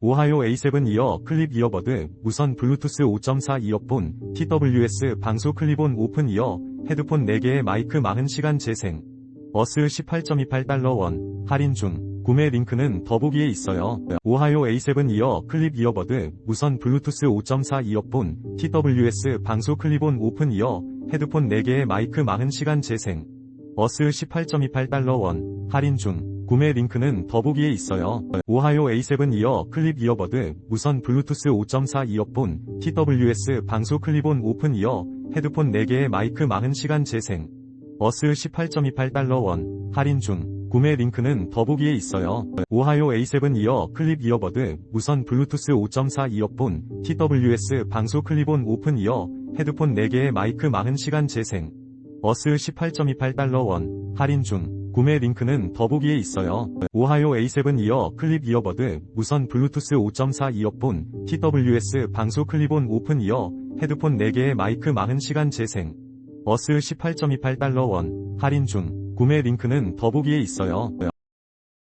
오하이오 A7 이어 클립 이어버드, 무선 블루투스 5.4 이어폰, TWS 방수 클립온 오픈 이어, 헤드폰 4개의 마이크 40시간 재생. 어스 18.28달러 원, 할인 중. 구매 링크는 더보기에 있어요. 오하이오 A7 이어 클립 이어버드, 무선 블루투스 5.4 이어폰, TWS 방수 클립온 오픈 이어, 헤드폰 4개의 마이크 40시간 재생. 어스 18.28달러 원, 할인 중. 구매 링크는 더보기에 있어요. 오하이오 A7 이어 클립 이어버드, 무선 블루투스 5.4 이어폰, TWS 방수 클립온 오픈 이어, 헤드폰 4개의 마이크 40시간 재생. 어스 18.28달러 원, 할인 중. 구매 링크는 더보기에 있어요. 오하이오 A7 이어 클립 이어버드, 무선 블루투스 5.4 이어폰, TWS 방수 클립온 오픈 이어, 헤드폰 4개의 마이크 40시간 재생. 어스 18.28달러 원, 할인 중. 구매 링크는 더보기에 있어요. 오하이오 A7 이어 클립 이어버드, 무선 블루투스 5.4 이어폰, TWS 방수 클립온 오픈 이어, 헤드폰 4개의 마이크 40시간 재생. 어스 18.28달러 원, 할인 중. 구매 링크는 더보기에 있어요.